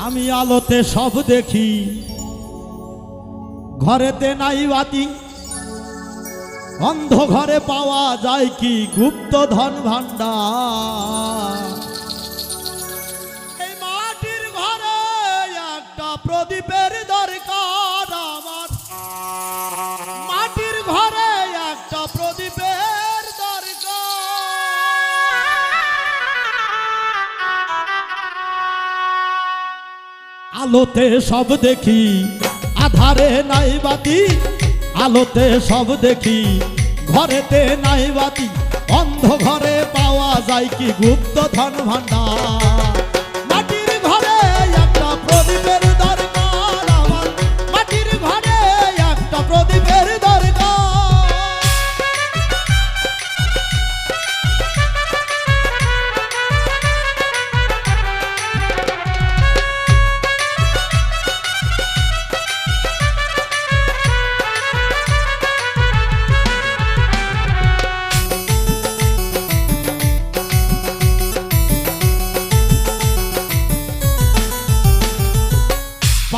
আমি আলোতে সব দেখি। ঘরেতে নাই বাতি। অন্ধ ঘরে পাওয়া যায় কি গুপ্ত ধন ভান্ডার আলোতে সব দেখি, আধারে নাই বাতি। আলোতে সব দেখি, ঘরেতে নাই বাতি। অন্ধ ঘরে পাওয়া যায় কি গুপ্ত ধন ভান্ডার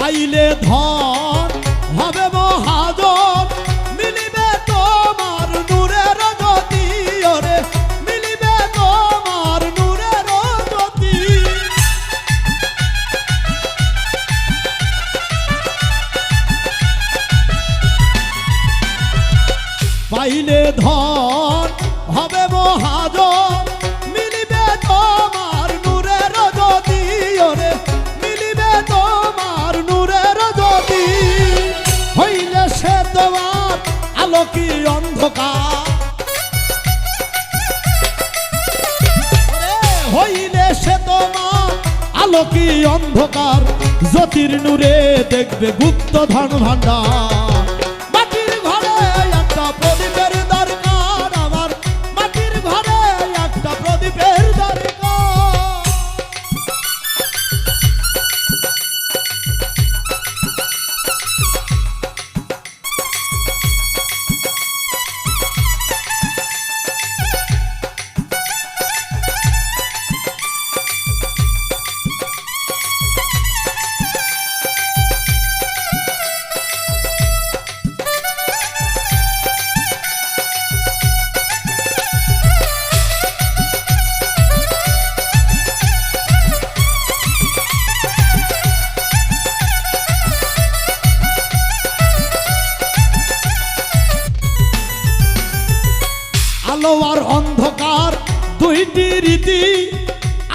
পাইলে ধন, হবে মহাজন। মিলিবে তোমার নূরের গতি, ওরে, মিলিবে তোমার নূরের গতি। পাইলে ধন, হবে মহাজন। আলোকি অন্ধকার? হইলে সে তোমার আলোকি অন্ধকার? জ্যোতির নূরে দেখবে গুপ্ত ধন ভান্ডার আলো আর অন্ধকার, দুইটি রীতি।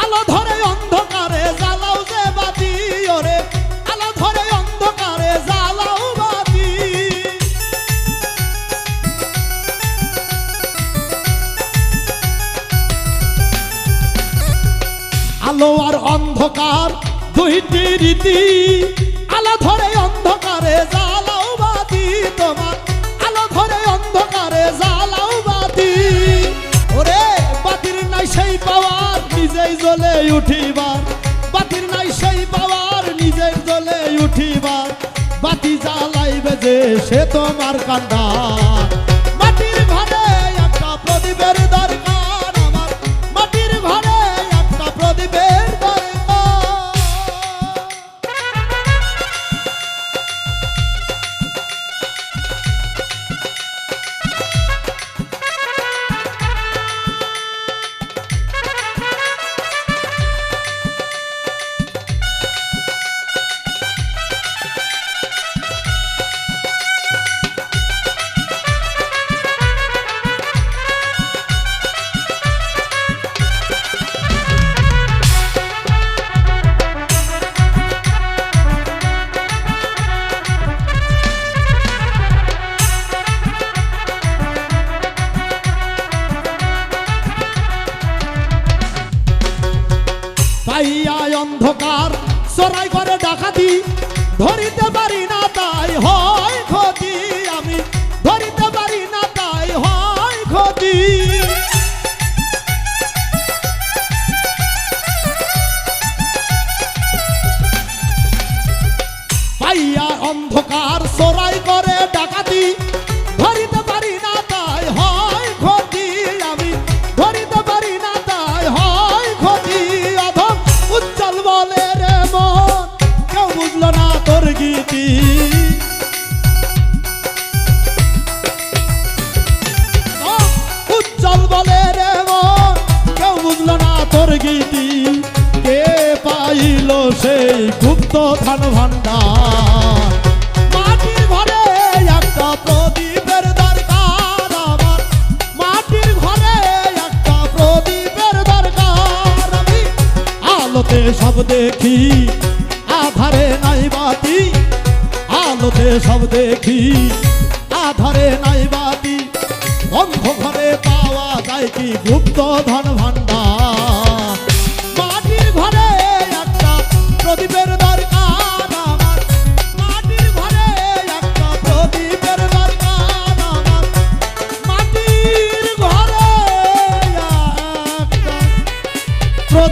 আলো ধরে অন্ধকারে জ্বালাও যে বাতি, ওরে। আলো ধরে অন্ধকারে জ্বালাও বাতি। আলো আর অন্ধকার, দুইটি রীতি। আলো ধরে অন্ধকারে জ্বালাও বাতি তোমার। আলো ধরে অন্ধকারে জ্বালাও যে সে তোমার কান্দা মাটির ঘরে একটা প্রদীপের দরকার অন্ধকার সরাই করে ডাকাতি ধরিতে গীতি কে পাইল সেই গুপ্ত ধান ভান্ডার দরকার ঘরে দরকার সব দেখি, আধারে নাই বাতি। আলোতে সব দেখি, আধারে নাই বাতি। অন্ধ ঘরে পাওয়া যায় কি গুপ্ত ধন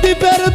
ঘরে একটা প্রদীপের দরকার